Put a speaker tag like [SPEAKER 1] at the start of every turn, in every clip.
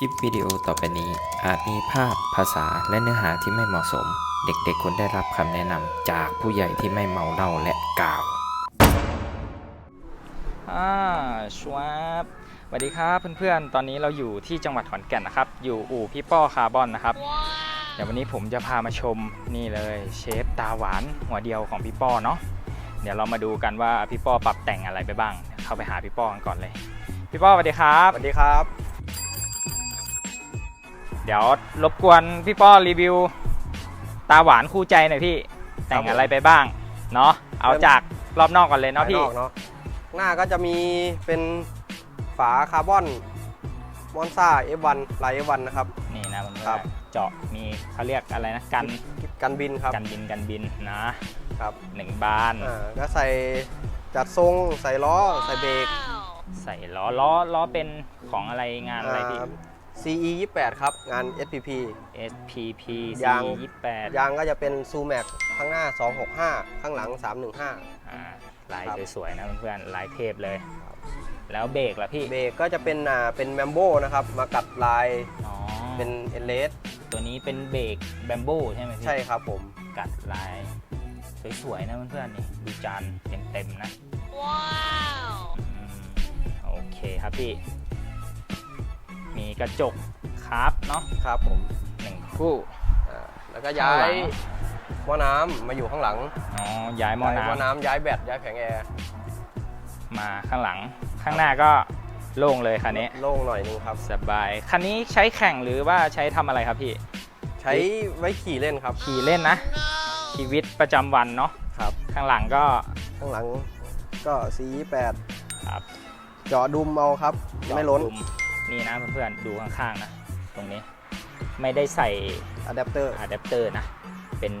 [SPEAKER 1] คลิปวิดีโอต่อไปนี้อาจมีภาพ ภาษา และเนื้อหาที่ไม่เหมาะสม เด็กๆควรได้รับคำแนะนำจากผู้ใหญ่ที่ไม่เมาเหล้าและกล่าว
[SPEAKER 2] อ่าชวบสวัสดีครับเพื่อนๆ ตอนนี้เราอยู่ที่จังหวัดขอนแก่นนะครับ อยู่อู่พี่ป้อคาร์บอนนะครับ เดี๋ยววันนี้ผมจะพามาชมนี่เลยเชฟตาหวานหัวเดียวของพี่ป้อเนาะ เดี๋ยวเรามาดูกันว่าพี่ป้อปรับแต่งอะไรไปบ้าง เข้าไปหาพี่ป้อกันก่อนเลย พี่ป้อสวัสดีครับ
[SPEAKER 3] สวัสดีครับ
[SPEAKER 2] เดี๋ยวรบกวนพี่ป้อรีวิว ตาหวานคู่ใจหน่อยพี่ แต่งอะไรไปบ้าง เนาะเอาจากรอบนอกก่อนเลยเนาะ
[SPEAKER 3] ภาย
[SPEAKER 2] พี่
[SPEAKER 3] นอกเนาะหน้าก็จะมีเป็นฝาคาร์บอนมอนซ่า F1 ลาย F1 นะครับ
[SPEAKER 2] นี่นะมัน
[SPEAKER 3] ครับ
[SPEAKER 2] เจาะมีเขาเรียกอะไรนะกัน
[SPEAKER 3] กันบินครับ
[SPEAKER 2] กันบินกันบินนะครับหนึ่งบาน
[SPEAKER 3] อ่าก็ใส่จัดทรงใส่ล้อใส่เบรก
[SPEAKER 2] ใส่ล้อล้อล้อเป็นของอะไรงานอะไรพี่
[SPEAKER 3] อ่า CE 28ครับ งาน SPP
[SPEAKER 2] SPP
[SPEAKER 3] ยาง
[SPEAKER 2] 28
[SPEAKER 3] ยางก็จะเป็นซูแม็กข้างหน้า 265 ข้างหลัง 315
[SPEAKER 2] อ่าลาย
[SPEAKER 3] ครับ
[SPEAKER 2] สวยๆนะเพื่อนๆลายเทพเลย แล้วเบรกล่ะพี่
[SPEAKER 3] เบรกก็จะเป็นอ่าเป็นแมมโบนะครับ มากัดลาย
[SPEAKER 2] อ๋อ
[SPEAKER 3] เป็นเอเลส
[SPEAKER 2] ตัวนี้เป็นเบรกแบมโบใช่ไหมพี่
[SPEAKER 3] ใช่ครับผม
[SPEAKER 2] กัดลายสวยๆนะเพื่อนๆนี่ดูจานเต็มๆนะอืมโอเคครับพี่ มีกระจกคาร์บเนาะ
[SPEAKER 3] ครับผม
[SPEAKER 2] หนึ่งคู่
[SPEAKER 3] อ่าแล้วก็ย้า
[SPEAKER 2] ข้างหลั
[SPEAKER 3] ย
[SPEAKER 2] ง
[SPEAKER 3] หม้อน้ำมาอยู่ข้างหลัง
[SPEAKER 2] อ๋อย้ายหม้อ
[SPEAKER 3] ย้ายหม้อ
[SPEAKER 2] น้ำ
[SPEAKER 3] น้ำย้ายแบตย้ายแผงแอร์
[SPEAKER 2] มาข้างหลัง ข้างหน้าก็โล่งเลยคันนี้
[SPEAKER 3] โล่งหน่อยนึงครับ
[SPEAKER 2] สบายคันนี้ใช้แข่งหรือว่าใช้ทำอะไรครับพี่
[SPEAKER 3] ใช้ไว้ขี่เล่นครับ
[SPEAKER 2] ขี่เล่นนะ ชีวิตประจำวันเนาะ
[SPEAKER 3] ครับ
[SPEAKER 2] ข้างหลังก็
[SPEAKER 3] ข้างหลังก็สีแปด
[SPEAKER 2] ครับ
[SPEAKER 3] เจาะดุมเอาครับ ไม่ล้น
[SPEAKER 2] ดุ นี่นะเพื่อนๆดูข้างๆนะ ตรงนี้ไม่ได้ใส่
[SPEAKER 3] อะแดปเตอร์
[SPEAKER 2] อะแดปเตอร์นะ เป็น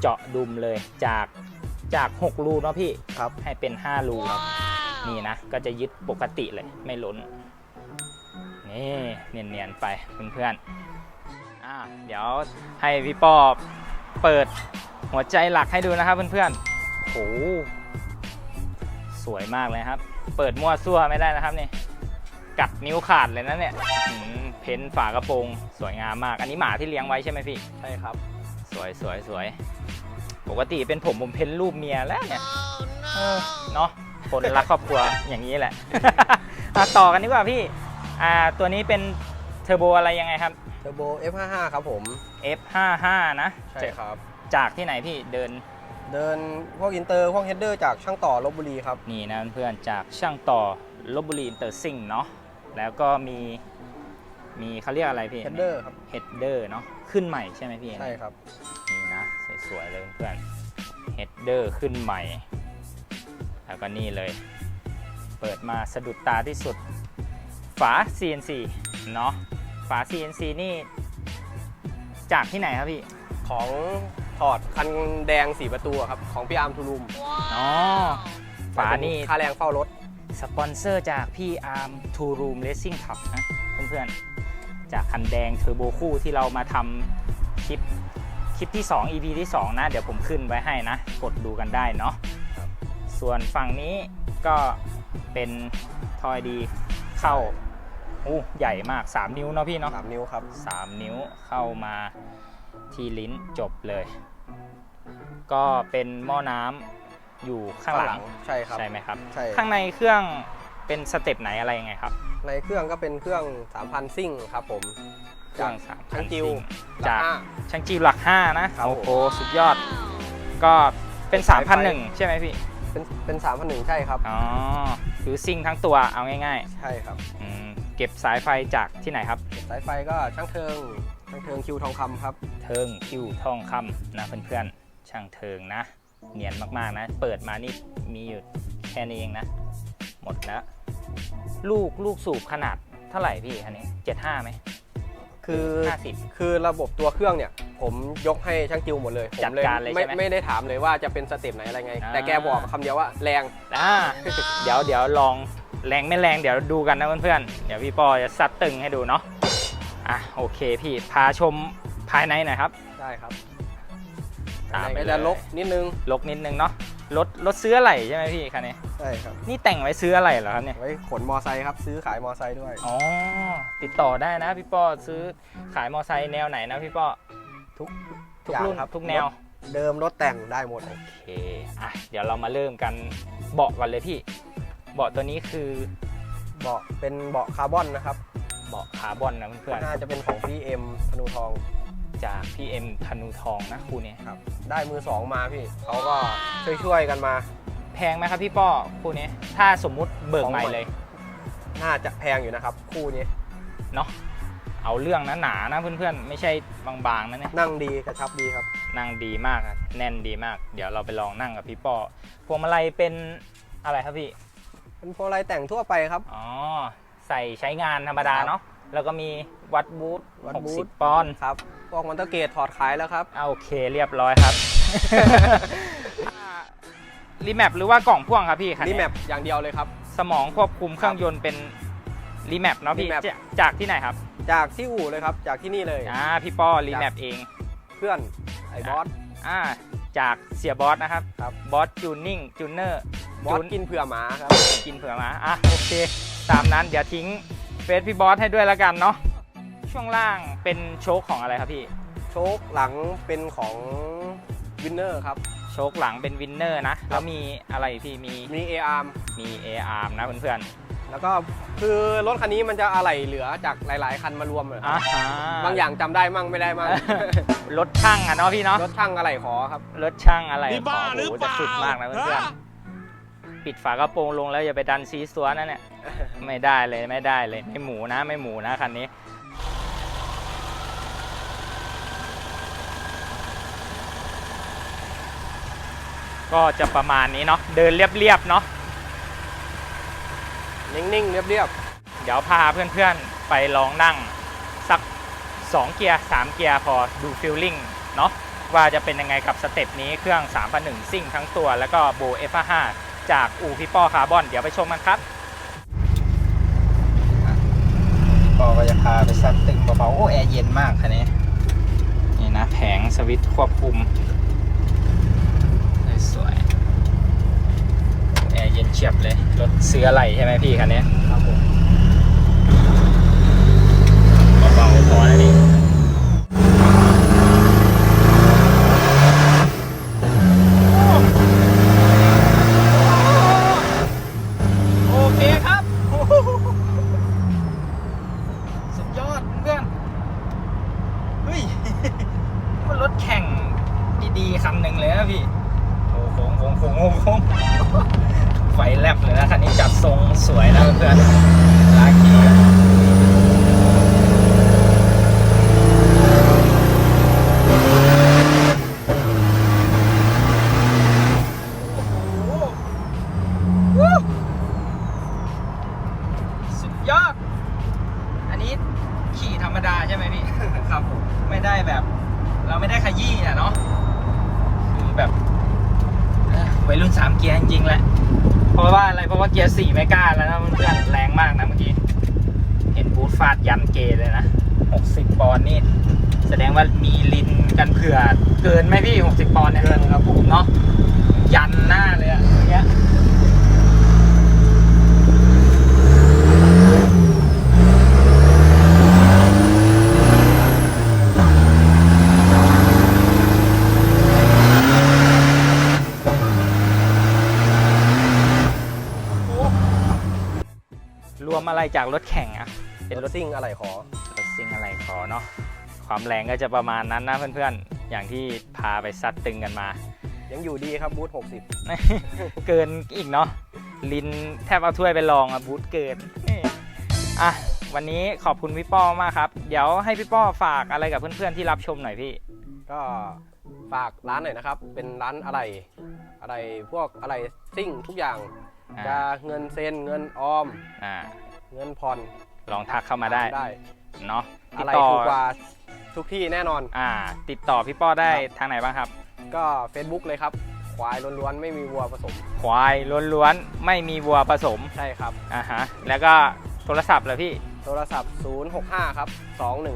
[SPEAKER 2] เจาะดุมเลยจากจาก 6 รูเนาะพี่
[SPEAKER 3] ครับ
[SPEAKER 2] ให้เป็น 5 รูครับนี่นะ ก็จะยึดปกติเลยไม่ล้น นี่เนียนๆไปเพื่อนๆอ่าเดี๋ยวให้พี่ปอเปิดหัวใจหลักให้ดูนะครับเพื่อนๆโอ้โหสวยมากเลยครับ เปิดมั่วซั่วไม่ได้นะครับนี่ กัดนิ้วขาดเลยนะเนี่ยอืมเพ้นท์ฝากระโปรงสวยงามมาก อันนี้หมาที่เลี้ยงไว้ใช่ไหมพี่
[SPEAKER 3] ใช่ครับ
[SPEAKER 2] สวยสวยสวย ปกติเป็นผมผมเพ้นรูปเมียแล้วเนี่ยเออเนาะคนรักครอบครัว อย่างนี้แหละ อะต่อกันดีกว่าพี่ อ่า ตัวนี้เป็นเทอร์โบอะไรยังไงครับ
[SPEAKER 3] เทอร์โบ F55 ครับผม
[SPEAKER 2] F55 นะ
[SPEAKER 3] ใช่ครับ
[SPEAKER 2] จากที่ไหนพี่เดิน
[SPEAKER 3] เดินพวกอินเตอร์พวกเฮดเดอร์จากช่างต่อลบบุรีครับ
[SPEAKER 2] นี่นะเพื่อนๆจากช่างต่อลบบุรีอินเตอร์ซิงเนาะ แล้วก็มีมีเขาเรียกอะไรพี่
[SPEAKER 3] เฮดเดอร์ครับ
[SPEAKER 2] เฮดเดอร์เนาะขึ้นใหม่ใช่ไหมพี่
[SPEAKER 3] ใช่ครับ
[SPEAKER 2] นี่นะสวยๆเลยเพื่อนเฮดเดอร์ขึ้นใหม่ แล้วก็นี่เลย เปิดมาสะดุดตาที่สุด ฝา CNC เนาะฝา CNC นี่ จากที่ไหนครับพี่
[SPEAKER 3] ของถอดคันแดงสีประตูอะครับ ของพี่อาร์มทูรูม
[SPEAKER 2] อ๋อ ฝานี่
[SPEAKER 3] ค่าแรงเฝ้ารถ
[SPEAKER 2] สปอนเซอร์จากพี่อาร์มทูรูมเลสซิ่งขับนะเพื่อนๆ จากคันแดงเทอร์โบคู่ที่เรามาทำคลิปคลิปที่ 2 EP ที่ 2 นะ เดี๋ยวผมขึ้นไว้ให้นะ กดดูกันได้เนาะส่วนฝั่งนี้ก็เป็นทอยดีเข้าอู้ใหญ่มาก 3 นิ้วเนาะพี่เนาะ
[SPEAKER 3] 3นิ้วครับ
[SPEAKER 2] 3 นิ้วเข้ามาที่ลิ้นจบเลย ก็เป็นหม้อน้ำ อยู่ข้างหลัง
[SPEAKER 3] ใช่ครับ
[SPEAKER 2] ใช่ไหมครับ
[SPEAKER 3] ใช่
[SPEAKER 2] ข้างในเครื่องเป็นสเต็ปไหนอะไรยังไงครับ
[SPEAKER 3] ในเครื่องก็เป็นเครื่อง 3,000 ซิ่งครับผม
[SPEAKER 2] เครื่องสาม
[SPEAKER 3] ช่างจิว
[SPEAKER 2] จาก
[SPEAKER 3] ห้า
[SPEAKER 2] ช่างจิวหลัก 5 นะ
[SPEAKER 3] ครับ
[SPEAKER 2] โอ้โห
[SPEAKER 3] ผม
[SPEAKER 2] สุดยอด ก็เป็น
[SPEAKER 3] สายไฟ
[SPEAKER 2] 3,001 ใช่ไหมพี่
[SPEAKER 3] เป็นเป็น3,001 ใช่ครับ
[SPEAKER 2] อ๋อคือซิ่งทั้งตัวเอาง่าย
[SPEAKER 3] ใช่ครับ
[SPEAKER 2] ๆอืมเก็บสายไฟจากที่ไหนครับ
[SPEAKER 3] สายไฟก็ช่างเทิงช่างเทิงคิวทองคำครับ
[SPEAKER 2] เทิงคิวทองคำนะเพื่อนๆช่างเทิงนะ เนียนมากๆนะ เปิดมานี่มีอยู่แค่นี้เองนะ หมดแล้ว ลูกลูกสูบขนาดเท่าไหร่พี่คันนี้75ไหม
[SPEAKER 3] คือ
[SPEAKER 2] 50
[SPEAKER 3] คือระบบตัวเครื่องเนี่ย ผมยกให้ช่างจิวหมดเลยผม
[SPEAKER 2] จัดการเลย
[SPEAKER 3] ไม่
[SPEAKER 2] ใช่ไหม
[SPEAKER 3] ไม่ได้ถามเลยว่าจะเป็นสเต็ปไหนอะไรไง
[SPEAKER 2] อ่า
[SPEAKER 3] แต่แกบอกคำเดียวว่าแรง
[SPEAKER 2] อ่า เดี๋ยวเดี๋ยวลองแรงไม่แรงเดี๋ยวดูกันนะเพื่อนๆ เดี๋ยวพี่ปอจะซัดตึงให้ดูเนาะ อะโอเคพี่พาชมภายในหน่อยครับ
[SPEAKER 3] ได้ครับ
[SPEAKER 2] ตามไป
[SPEAKER 3] ก็
[SPEAKER 2] เลย
[SPEAKER 3] จะลกนิดนึง
[SPEAKER 2] ลกนิดนึงเนาะรถรถซื้ออะไรใช่ไหมพี่คันนี้
[SPEAKER 3] ใช่ครับ
[SPEAKER 2] นี่แต่งไว้ซื้ออะไรเหรอครับเนี่ย
[SPEAKER 3] ไว้ขนมอไซค์ครับซื้อขายมอไซค์ด้วย
[SPEAKER 2] อ๋อติดต่อได้นะพี่ป้อซื้อขายมอไซค์แนวไหนนะพี่ป้อ
[SPEAKER 3] ทุก
[SPEAKER 2] ทุก
[SPEAKER 3] อย่าง
[SPEAKER 2] รุ่น
[SPEAKER 3] ครับ
[SPEAKER 2] ทุกแนว
[SPEAKER 3] รถเดิมรถแต่งได้หมด
[SPEAKER 2] โอเคอะเดี๋ยวเรามาเริ่มกันเบาะก่อนเลยพี่ เบาะตัวนี้คือ
[SPEAKER 3] เบาะเป็นเบาะคาร์บอนนะครับ
[SPEAKER 2] เบาะคาร์บอนนะเพื่อน
[SPEAKER 3] น่าจะเป็นของ PM ธนูทอง
[SPEAKER 2] ๆ จาก PM ธนูทองนะคู่นี้
[SPEAKER 3] ครับ ได้มือสองมาพี่เขาก็ช่วยๆกันมา
[SPEAKER 2] แพงไหมครับพี่ป้อคู่นี้ถ้าสมมุติเบิกใหม่
[SPEAKER 3] ของใหม่
[SPEAKER 2] เลย
[SPEAKER 3] น่าจะแพงอยู่นะครับ คู่นี้
[SPEAKER 2] เนาะเอาเรื่องนะหนานะเพื่อนๆ ไม่ใช่บางๆนะเนี่ย
[SPEAKER 3] นั่งดีกระชับดีครับ
[SPEAKER 2] นั่งดีมากอะแน่นดีมาก เดี๋ยวเราไปลองนั่งกับพี่ป้อพวงมาลัยเป็นอะไรครับพี่
[SPEAKER 3] เป็นโพลไลแต่งทั่วไปครับ
[SPEAKER 2] อ๋อ ใส่ใช้งานธรรมดา
[SPEAKER 3] ครับ
[SPEAKER 2] เนาะแล้วก็มีวัดบูธ
[SPEAKER 3] วัดบูธ
[SPEAKER 2] 60ปอนด์
[SPEAKER 3] ครับ พวกมอนเตอร์เกตถอดขายแล้วครับ
[SPEAKER 2] อ่าโอเคเรียบร้อยครับ รีแมปหรือว่ากล่องพ่วงครับพี่คัน
[SPEAKER 3] นี่
[SPEAKER 2] นี้
[SPEAKER 3] แมปอย่างเดียวเลยครับ
[SPEAKER 2] สมองควบคุมเครื่องยนต์เป็นรีแมปเนาะพี่
[SPEAKER 3] remap
[SPEAKER 2] จะจากที่ไหนครับ
[SPEAKER 3] จากที่อู่เลยครับจากที่นี่เลย
[SPEAKER 2] อ่าพี่ป้อรีแมปเอง
[SPEAKER 3] เพื่อนไอ้บอส
[SPEAKER 2] อ่าจากเสียบอสนะครับ
[SPEAKER 3] ครับ
[SPEAKER 2] บอสจูนนิ่งจูนเนอร์
[SPEAKER 3] บอสกินเผื่อหมาครับ
[SPEAKER 2] กินเผื่อมาอะโอเค ตามนั้นเดี๋ยวทิ้งเฟซพี่บอสให้ด้วยแล้วกันเนาะ ช่วงล่างเป็นโชคของอะไรครับพี่
[SPEAKER 3] โชคหลังเป็นของวินเนอร์ครับ
[SPEAKER 2] โชคหลังเป็นวินเนอร์นะ แล้วมีอะไรพี่มี
[SPEAKER 3] มี A-arm
[SPEAKER 2] มี A arm นะเพื่อน
[SPEAKER 3] แล้วก็คือรถคันนี้มันจะอะไหล่เหลือจากหลาย ๆ คันมารวมเลย
[SPEAKER 2] ๆอ่าฮะ
[SPEAKER 3] บางอย่างจำได้มั่งไม่ได้มั่ง
[SPEAKER 2] รถช่างอะเนาะพี่เนาะ
[SPEAKER 3] รถช่างอะไหล่ขอครับ
[SPEAKER 2] รถช่างอะไร
[SPEAKER 4] นี่บ้า
[SPEAKER 2] ข
[SPEAKER 4] หรือ
[SPEAKER 2] โโเป
[SPEAKER 4] ล่า
[SPEAKER 2] จะสุดมากนะเพื่อนๆ ปิดฝากระโปรงลงแล้วอย่าไปดันซีซัวนั่นเนี่ย ไม่ได้เลยไม่ได้เลยไม่หมูนะไม่หมูนะคันนี้ ก็จะประมาณนี้เนาะเดินเรียบๆเนาะ
[SPEAKER 3] นิ่งๆ เรียบ
[SPEAKER 2] เดี๋ยวพาเพื่อนๆ ไปลองนั่ง สัก 2 เกียร์ 3 เกียร์พอดูฟิลลิ่งเนาะว่าจะเป็นยังไงกับสเต็ปนี้เครื่อง3,001ซิ่งทั้งตัว แล้วก็โบ F5 จากอู่พี่ป้อคาร์บอน เดี๋ยวไปชมกันครับป้อก็จะพาไปซักตึงเบาๆโอ้แอร์เย็นมากคันนี้ นี่นะแผงสวิตช์ควบคุมสวยๆแอร์เย็นเฉียบเลย ซื้ออะไรใช่ไหมพี่คันนี้
[SPEAKER 3] ๆครับผม
[SPEAKER 2] เบาๆพอแล้วนี่โอเคครับ สุดยอดเพื่อน เฮ้ย มันรถแข่งดีๆคันหนึ่งเลยนะพี่ โอ้โหโค้งโค้งโค้งโค้งไฟแลบเลยนะคันนี้จัดทรงสวยนะเพื่อนลาคีกัน สุดยอด อันนี้ขี่ธรรมดาใช่ไหมพี่ ครับผมไม่ได้แบบ เราไม่ได้ขยี้อะเนาะ คือแบบเอ้อวัยรุ่นสามเกียร์จริงๆแหละ เพราะว่าอะไร เพราะว่าเกียร์สี่ไม่กล้าแล้วนะเพื่อนๆแรงมากนะเมื่อกี้ เห็นบูท ฟาดยันเกเลยนะ60ปอนด์นี่แสดงว่ามีลินกันเผื่อเกินไหมพี่60ปอนด์เนี่ย
[SPEAKER 3] เกินครับผม
[SPEAKER 2] เนาะยันหน้าเลยอะอย่างเงี้ยรวมอะไรจากรถแข่งอะ เป็น
[SPEAKER 3] ร
[SPEAKER 2] ร
[SPEAKER 3] ถ
[SPEAKER 2] ถ
[SPEAKER 3] ซิ่งอะไหล่ขอ
[SPEAKER 2] รถซิ่งอะไรขอเนาะความแรงก็จะประมาณนั้นนะเพื่อนๆ อย่างที่พาไปซัดตึงกันมา
[SPEAKER 3] ยังอยู่ดีครับบูธ60
[SPEAKER 2] เกินอีกเนาะลินแทบเอาถ้วยไปลองอะบูทเกินนี่อะวันนี้ขอบคุณพี่ป้อมากครับ เดี๋ยวให้พี่ป้อฝากอะไรกับเพื่อนๆที่รับชมหน่อยพี่
[SPEAKER 3] ก็ฝากร้านหน่อยนะครับ เป็นร้านอะไรอะไรพวกอะไรซิ่งทุกอย่าง
[SPEAKER 2] อ่า
[SPEAKER 3] จะเงินเซ็นเงินออม
[SPEAKER 2] อ่า
[SPEAKER 3] เงินผ่อน
[SPEAKER 2] ลองทักเข้ามาได้
[SPEAKER 3] ได้
[SPEAKER 2] เนาะติ
[SPEAKER 3] อะ
[SPEAKER 2] ด
[SPEAKER 3] ไร
[SPEAKER 2] ต่อ
[SPEAKER 3] ถูกกว่าทุกที่แน่นอน
[SPEAKER 2] อ่า ติดต่อพี่ป้อได้
[SPEAKER 3] ครับ
[SPEAKER 2] ทางไหนบ้างครับ
[SPEAKER 3] ก็ Facebook เลยครับ ควายล้วนๆ ไม่มีวัวผสม
[SPEAKER 2] ควายล้วนๆไม่มีวัวผสม
[SPEAKER 3] ใช่ครับ
[SPEAKER 2] อ่าฮะแล้วก็โทรศัพท์เหรอพี่
[SPEAKER 3] โทรศัพท์ 065 ครับ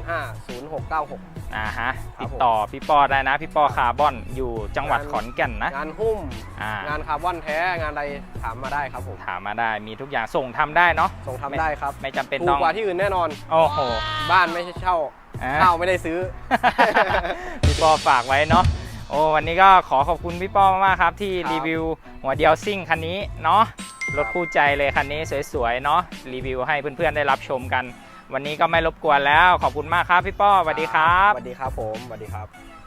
[SPEAKER 3] 215 0696
[SPEAKER 2] อ่าฮะ
[SPEAKER 3] ครับ
[SPEAKER 2] ติดต่อพี่ปอได้นะ พี่ปอคาร์บอนอยู่จังหวัด
[SPEAKER 3] งาน
[SPEAKER 2] ขอนแก่นนะ
[SPEAKER 3] งานหุ้ม
[SPEAKER 2] อ่างา
[SPEAKER 3] นคาร์บอนแท้งานอะไรถามมาได้ครับผม
[SPEAKER 2] ถามมาได้มีทุกอย่างส่งทำได้เนาะ
[SPEAKER 3] ส่งทำได้ครับ
[SPEAKER 2] ไม่จำเป็น
[SPEAKER 3] ถู
[SPEAKER 2] ต้
[SPEAKER 3] ก
[SPEAKER 2] อง
[SPEAKER 3] กว่าที่อื่นแน่นอน
[SPEAKER 2] โอ้โห
[SPEAKER 3] บ้านไม่ใช่เช่า
[SPEAKER 2] อ่า
[SPEAKER 3] เช่าไม่ได้ซื้อ
[SPEAKER 2] พี่ปอฝากไว้เนาะโอ้วันนี้ก็ขอขอบคุณพี่ปอมากๆครับ ที่
[SPEAKER 3] ครับ
[SPEAKER 2] รีวิวหัวเดียวซิ่งคันนี้เนาะรถคู่ใจเลยคันนี้สวยๆเนาะรีวิวให้เพื่อนๆได้รับชมกัน วันนี้ก็ไม่รบกวนแล้วขอบคุณมากครับพี่ป้อสวัสดีครับ
[SPEAKER 3] สวัสดีครับผมสวัสดีครับ